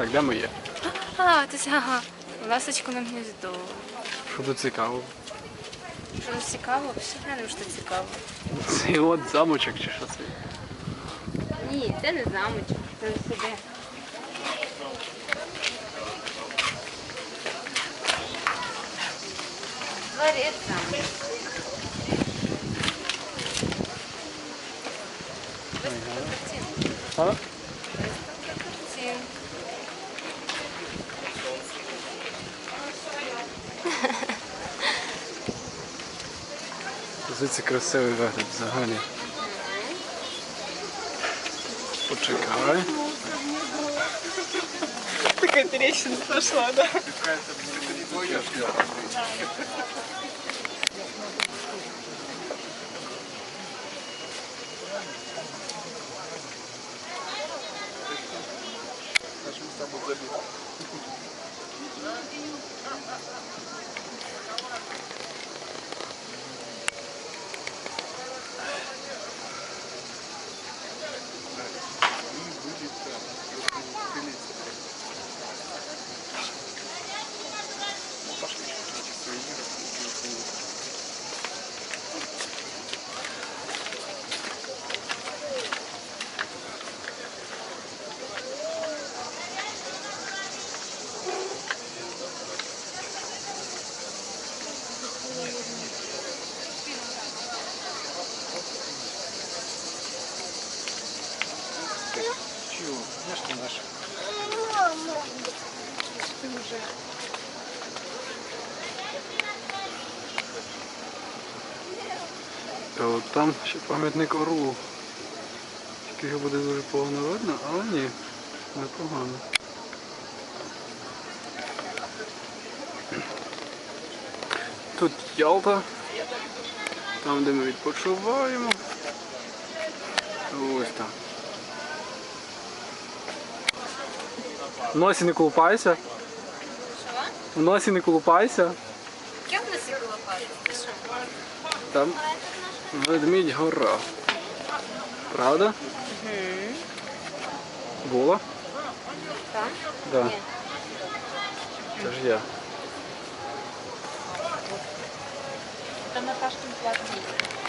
Так, де ми є? А, то це ага. Ласточку на гніздо. Що тут цікаво? Що тут цікаво? Все глянемо, що цікаво. Це от замочок чи що це? Ні, це не замочок. Це сюди. Дворець замочок. А? Це красивий вигляд взагалі. Почекай. Такая трещина пошла, да? Чего? Знаешь, ты наш. А от там ще пам'ятник орлу. Тільки його буде дуже погано видно, але ні, непогано. Тут Ялта, там де ми відпочиваємо. Ось там. В носі не колупайся. Що? В носі не колупайся. Як на сіку лопати? Там ведмідь гора. Правда? Була? Так? Да. Ні. Це ж я. Это Наташкин платник.